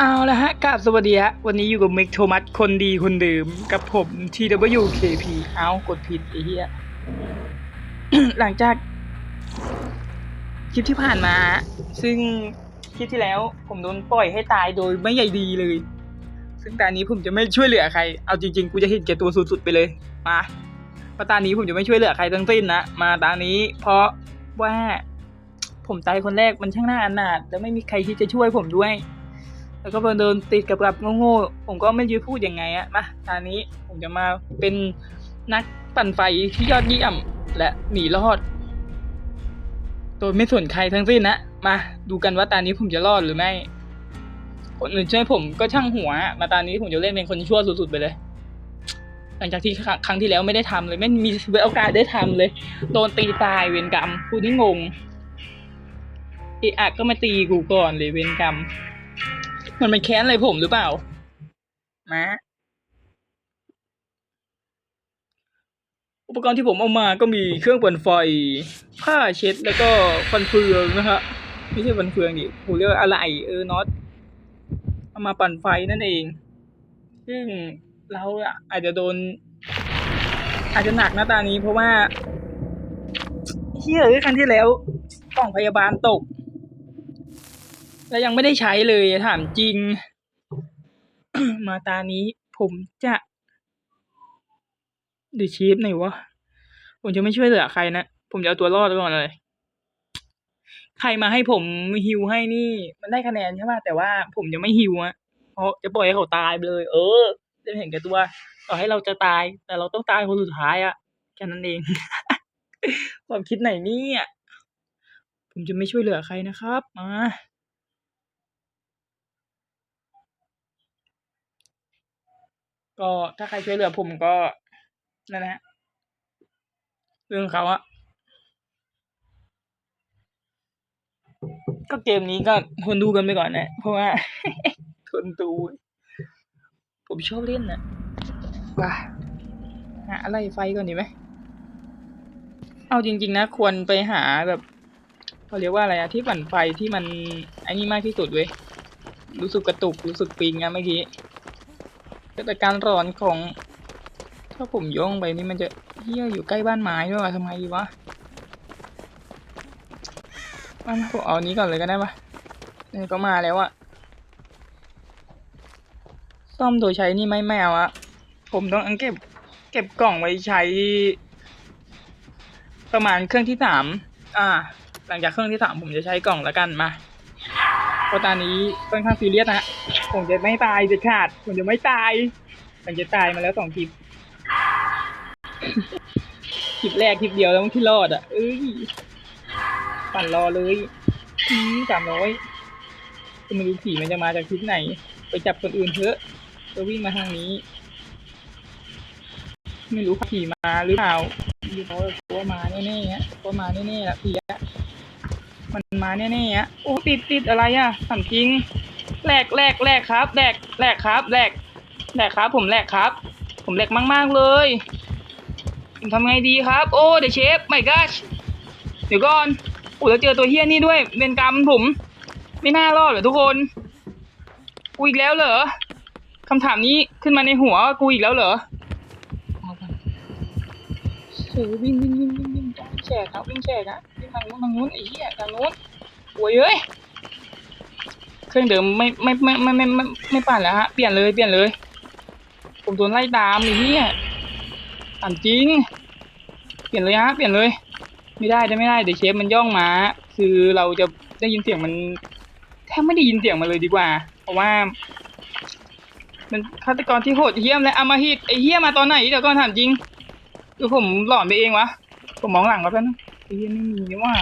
เอาละฮะกราบสวัสดีฮะ วันนี้อยู่กับเมกโทมัสคนดีคนเดิมกับผม TWKP เอากดผิดไอ้เหี้ย หลังจาก คลิปที่ผ่านมา ซึ่งคลิปที่แล้ว ผมโดนปล่อยให้ตายโดยไม่ใยดีเลย ซึ่งตอนนี้ผมจะไม่ช่วยเหลือใคร เอาจริงๆ กูจะเห็นแก่ตัวสุดๆไปเลย มามาตอนนี้ผมจะไม่ช่วยเหลือใครทั้งสิ้นนะ มาตอนนี้ เพราะว่าผมตายคนแรกมันช่างน่าอนาถและไม่มีใครที่จะช่วยผมด้วย แล้วก็มาเดินติดกับกับโง่ๆผมก็ไม่รู้พูดยังไงอะมาตอนนี้ผมจะมาเป็นนักปั่นไฟที่ยอดเยี่ยมและหนีรอด โดยไม่สนใครทั้งสิ้นนะ มาดูกันว่าตอนนี้ผมจะรอดหรือไม่ คนอื่นช่วยผมก็ช่างหัวอะมาตอนนี้ผมจะเล่นเป็นคนชั่วสุดๆไปเลย หลังจากที่ครั้งที่แล้วไม่ได้ทำเลย ไม่มีโอกาสได้ทำเลย โดนตีตายเวรกรรมกูนี่งงอะอะก็มาตีกูก่อนเลยเวรกรรม มันมันแค้นอะไรผมหรือเปล่ามาอุปกรณ์ที่ผมเอามาก็มีเครื่องปั่นไฟ ผ้าเช็ดแล้วก็ฟันเฟืองนะฮะไม่ใช่ฟันเฟืองดิผมเรียกว่าอะไรเออน็อตเอามาปั่นไฟนั่นเอง ซึ่งเราอะอาจจะโดน อาจจะหนักนะตานี้เพราะว่าเฮียเอ้ยครั้งที่แล้วกล่องพยาบาลตก แล้วยังไม่ได้ใช้เลยถามจริง มาตานี้ผมจะดยวชีฟไหนวะ ผมจะไม่ช่วยเหลือใครนะ ผมจะเอาตัวรอดไว้ก่อนเลย ใครมาให้ผมฮิวให้นี่ มันได้คะแนนใช่ป่ะแต่ว่าผมจะไม่ฮิวอะเพราะจะปล่อยให้เขาตายไปเลย เออ จะเห็นแก่ตัว ต่อให้เราจะตาย แต่เราต้องตายคนสุดท้ายอะแค่นั้นเอง ความคิดไหนนี่ยผมจะไม่ช่วยเหลือใครนะครับ มา ก็ถ้าใครช่วยเหลือผมก็นั่นแหละเรื่องเขาอะก็เกมนี้ก็ทนดูกันไปก่อนนะ เพราะว่าทนดู ผมชอบเล่นนะว้าหาอะไรไฟก่อนดีไหม เอาจริง ๆ นะ ควรไปหาแบบเขาเรียกว่าอะไรอะที่ปั่นไฟที่มันไอ้นี่มากที่สุดเว้ย รู้สึกกระตุก รู้สึกปิงอะเมื่อกี้ แต่การร้อนของ ถ้าผมย่องไปนี่มันจะเฮี้ยอยู่ใกล้บ้านไม้ด้วยวะทำไมวะมามาผมเอาอันนี้ก่อนเลยก็ได้ปะนี่ก็มาแล้วอะซ่อมโดยใช้นี่ไม่แมวอะผมต้องเก็บ เก็บกล่องไว้ใช้ ประมาณเครื่องที่สามอ่า หลังจากเครื่องที่สามผมจะใช้กล่องแล้วกันมาเพราะตอนนี้ค่อนข้างซีเรียสนะฮะ ผมจะไม่ตายเด็ดขาดผมจะไม่ตายมันจะตายมาแล้วสองคลิป คลิปแรกคลิปเดียวแล้วที่รอดอะ เอ้ยปั่นรอเลยอืมสามร้อยจะไม่รู้ผีมันจะมาจากทิศไหน ไปจับคนอื่นเถอะจะวิ่งมาทางนี้ ไม่รู้ผีมาหรือเปล่าอยู่เขากลัวมาแน่ๆฮะกลัวมาแน่ๆละผีอะมันมาแน่ๆฮะโอ้ติดติดอะไรอะถามจริง แหลกแหลกแหลกครับแหลกแหลกครับแหลกแหลกครับผมแหลกครับ ผมแหลกมาก ๆ เลยผมทำไงดีครับ โอ้เดี๋ยวเชฟไม่กัชเดี๋ยวก่อนโอ้แล้วเจอตัวเฮี้ยนี่ด้วยเวรกรรมผม ไม่น่ารอดเหรอทุกคนกูอีกแล้วเหรอคำถามนี้ขึ้นมาในหัวกูอีกแล้วเหรอเออนเสือวิ่งวิ่งวิ่งวิ่งวิ่งแฉกครับวิ่งแฉกอะวิ่งทางนู้นทางนู้นไอ้เหี้ยทางนู้นโว้ยเอ้ย รื่องเดิมไม่ไม่ไม่ไม่ไม่ไม่ไม่ปั่นแล้วฮะเปลี่ยนเลยเปลี่ยนเลย ผมโดนไล่ตามไอ้เหี้ยตามจริง เปลี่ยนเลยฮะเปลี่ยนเลย ไม่ได้ได้ไม่ได้เดี๋ยวเชฟมันย่องมา คือเราจะได้ยินเสียงมันแทบไม่ได้ยินเสียงมันเลยดีกว่า เพราะว่ามันฆาตกรที่โหดเหี้ยมและอำมหิตไอเหี้ยมาตอนไหนเดี๋ยวก่อนถามจริงคือผมหลอนไปเองวะผมมองหลังแล้วกันไอเหี้ยไม่มีว่า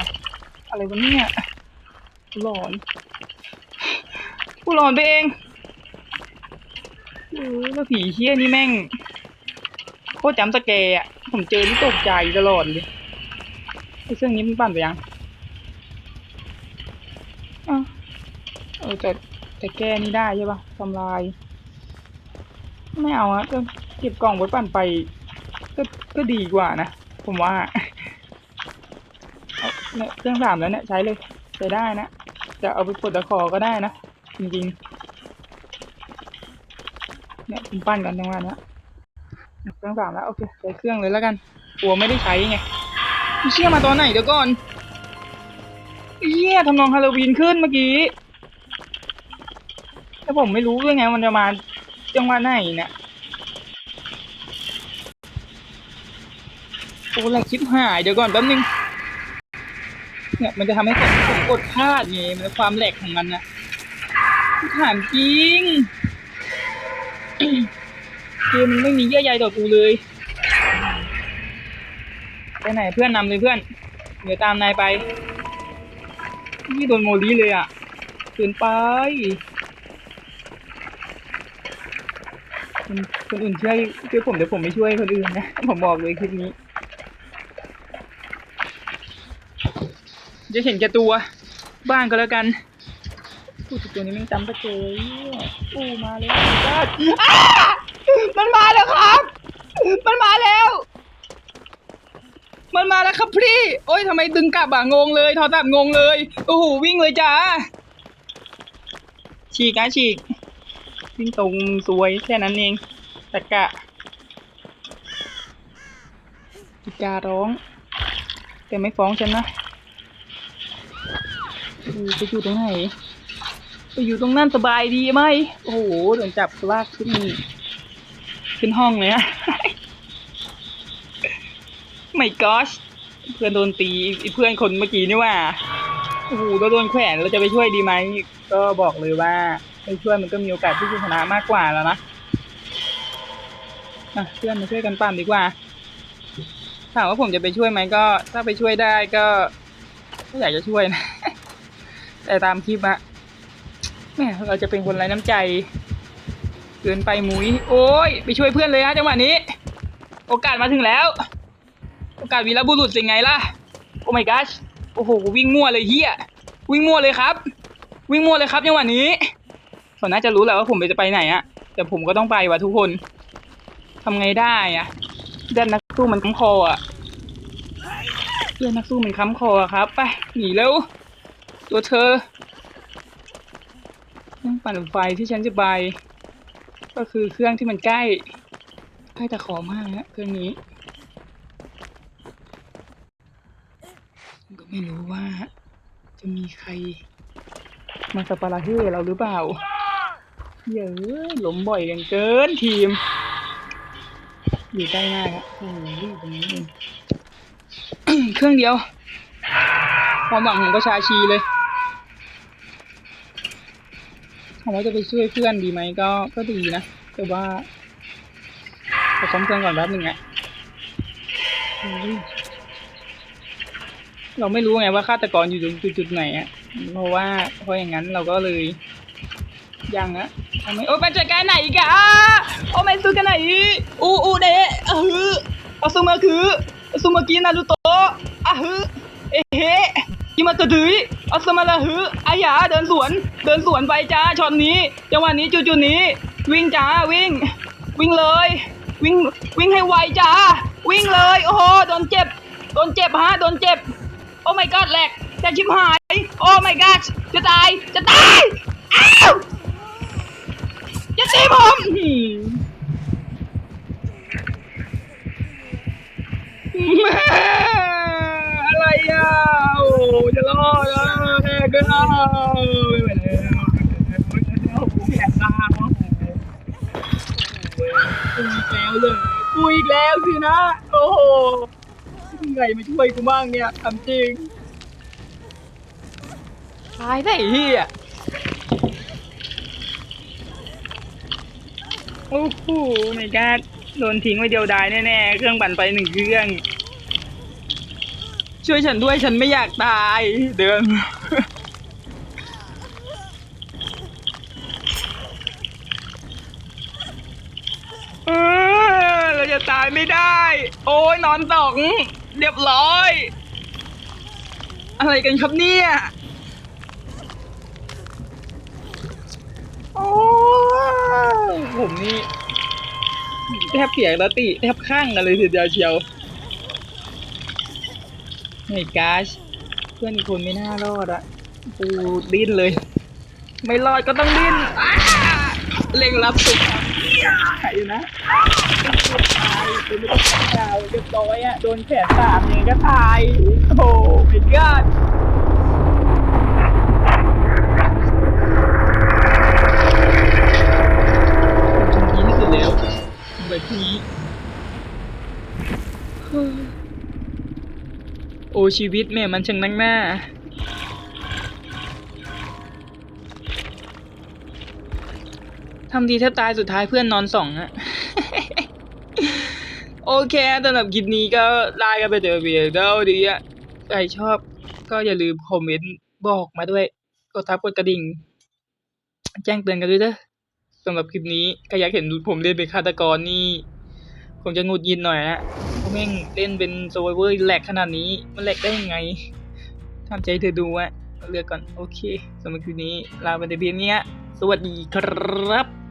อะไรวะเนี่ยหลอน กูหลอนไปเองเออแล้วผีเหี้ยนี่แม่งโคตรจำสแกอะ ผมเจอนี่ตกใจตลอดเลยไอ้เครื่องนี้มันปั่นไปยังอ้าวเออแต่แต่แก้นี่ได้ใช่ปะทำลาย ไม่เอาอะก็เก็บกล่องไว้ปั่นไป ก็ก็ดีกว่านะ ผมว่าเอาเนี่ยเครื่องสามแล้วเนี่ยใช้เลยใช้ได้นะ จะเอาไปปลดตะขอก็ได้นะ จริงๆ เนี่ยผมปั้นกันจังหวะเนี้ยเครื่องสามแล้วโอเคใช้เครื่องเลยแล้วกันกลัวไม่ได้ใช้ไงเชี่ยมาตอนไหนเดี๋ยวก่อนเหี้ยทำนองฮาโลวีนขึ้นเมื่อกี้แต่ผมไม่รู้ด้วยไงมันจะมาจังหวะไหนเนี่ยโอ้แหลกชิบหายเดี๋ยวก่อนแป๊บนึงเนี่ยมันจะทำให้ผมผมกดพลาดไงมันความแหลกของมันนะ ถามจริงเกมมันไม่มีเยื่อใยต่อกูเลย ไปไหนเพื่อนนำเลยเพื่อน เดี๋ยวตามนายไป นี่โดนโมลีเลยอะเกินไปคนคนอื่นช่วยช่วยผมเดี๋ยวผมไม่ช่วยคนอื่นนะ ผมบอกเลยคลิปนี้ จะเห็นแก่ตัว บ้างก็แล้วกัน พูดตัวนี้ม่งจำตะเจยอู้มาเลยจ้าอ้ามันมาแล้วครับ มันมาแล้ว มันมาแล้วครับพี่ โอ้ยทำไมดึงกลับอะงงเลยทอตับงงเลย โอ้โหวิ่งเลยจ้า ฉีกนะฉีก วิ่งตรงสวยแค่นั้นเองตะกะอีการ้อง แต่ไม่ฟ้องฉันนะเออไปอยู่ตรงไหน ไปอยู่ตรงนั้นสบายดีไหม โอ้โหโดนจับลากขึ้นขึ้นห้องเลยอะไม่กอชเพื่อนโดนตีเพื่อนคนเมื่อกี้นี่ว่าโอ้โหเราโดนแขวนเราจะไปช่วยดีไหมก็บอกเลยว่าไปช่วยมันก็มีโอกาสที่จะชนะมากกว่าแล้วนะอะเพื่อนมาช่วยกันปั่นดีกว่าถามว่าผมจะไปช่วยไหมก็ ถ้าไปช่วยได้ก็ก็อยากจะช่วยนะ แต่ตามคลิปอะ แม่เราจะเป็นคนไร้น้ำใจ เกินไปมุ้ยโอ้ยไปช่วยเพื่อนเลยฮะจังหวะนี้ โอกาสมาถึงแล้ว โอกาสวีรบุรุษสิงไงล่ะ โอ้ my gosh โอ้โหวิ่งมั่วเลยเฮียวิ่งมั่วเลยครับ วิ่งมั่วเลยครับจังหวะนี้เขาน่าจะรู้แหละว่าผมจะไปไหนอะแต่ผมก็ต้องไปว่ะทุกคนทำไงได้อะเดือนนักสู้มันค้ำคออะเดือนนักสู้มันค้ำคออะครับไปหนีเร็วตัวเธอ เครื่องปั่นไฟที่ฉันจะไปก็คือเครื่องที่มันใกล้ใกล้ตะขอมากนะเครื่องนี้ก็ไม่รู้ว่า จะมีใคร มาสปาราเฮ่เราหรือเปล่าเยอะหลมบ่อยกันเกินทีม อยู่ใกล้มากอะโอ้ยตรงนี้เองเครื่องเดียว ความหวังของประชาชีเลย ถามว่าจะไปช่วยเพื่อนดีไหมก็ก็ดีนะ แต่ว่าขอซ้อมเครื่องก่อนแป๊บหนึ่งอะเราไม่รู้ไงว่าฆาตกรอยู่ตรงจุดไหนอะเพราะว่าเพราะอย่างนั้นเราก็เลยยังอะทำไมโอ้ยมันจัดการไหนกะโอ้ไม่ซื้อกันไหนอูอูเดะอะฮึเอาซูมาคือซูมากินารุโตะอะฮึเอะ ยิมาตะดืยเอาสมาละฮึออายาเดินสวน เดินสวนไปจ้าช็อตนี้จังหวะนี้จุดๆนี้ วิ่งจ้าวิ่ง วิ่งเลย วิ่งวิ่งให้ไวจ้าวิ่งเลย โอ้โหโดนเจ็บโดนเจ็บฮะโดนเจ็บ โอ้ my god แหลกจะชิบหาย โอ้ my god จะตายจะตายอ้าวจะตีผมแม่อะไรอะ รอดแล้วแค่ก็เอาไม่ไหวแล้วโอ้โหแขนตาโอ้โหกูอีกแล้วเลยกูอีกแล้วสินะ โอ้โหไงมาช่วยกูบ้างเนี่ยทำจริงตายได้เฮียโอ้โหไม่กล้าโดนทิ้งไว้เดียวดายแน่ๆ เครื่องปั่นไฟหนึ่งเครื่อง ช่วยฉันด้วยฉันไม่อยากตาย เดิน เออเราจะตายไม่ได้ โอ้ยนอนสองเรียบร้อย อะไรกันครับเนี่ย โอ้ยผมนี่แทบเสียแล้วติแทบข้างกันเลยทีเดียวเชียว ฮ้ยกาชเพื่อนอีกคนไม่น่ารอดอะกูดิ้นเลย ไม่รอดก็ต้องดิ้นเร่งรับสุดครับใครอยู่นะตายเป็นไม่ต้องดาวเรียบร้อยอะโดนแขนสามยังไงก็ตายโอ้โหไม่กล้าทำดีที่สุดแล้วแบบนี้ โอชีวิตแม่มันช่างนักหน้า ทำดีแทบตายสุดท้ายเพื่อนนอนสองอะโอเคสำหรับคลิปนี้ก็ลากันไปเจอเพียงเท่านี้อะใครชอบก็อย่าลืมคอมเมนต์บอกมาด้วย กดทับกดกระดิ่ง แจ้งเตือนกันด้วยเด้อสำหรับคลิปนี้ใครอยากเห็นผมเล่นเป็นฆาตกรนี่คงจะงุดยินหน่อยนะ แม่งเล่นเป็นโซเวอร์แหลกขนาดนี้ มันแหลกได้ยังไงทำใจเธอดูอะเลือกก่อน โอเคสำหรับคืนนี้ลาไปแต่เพียงเนี้ยสวัสดีครับ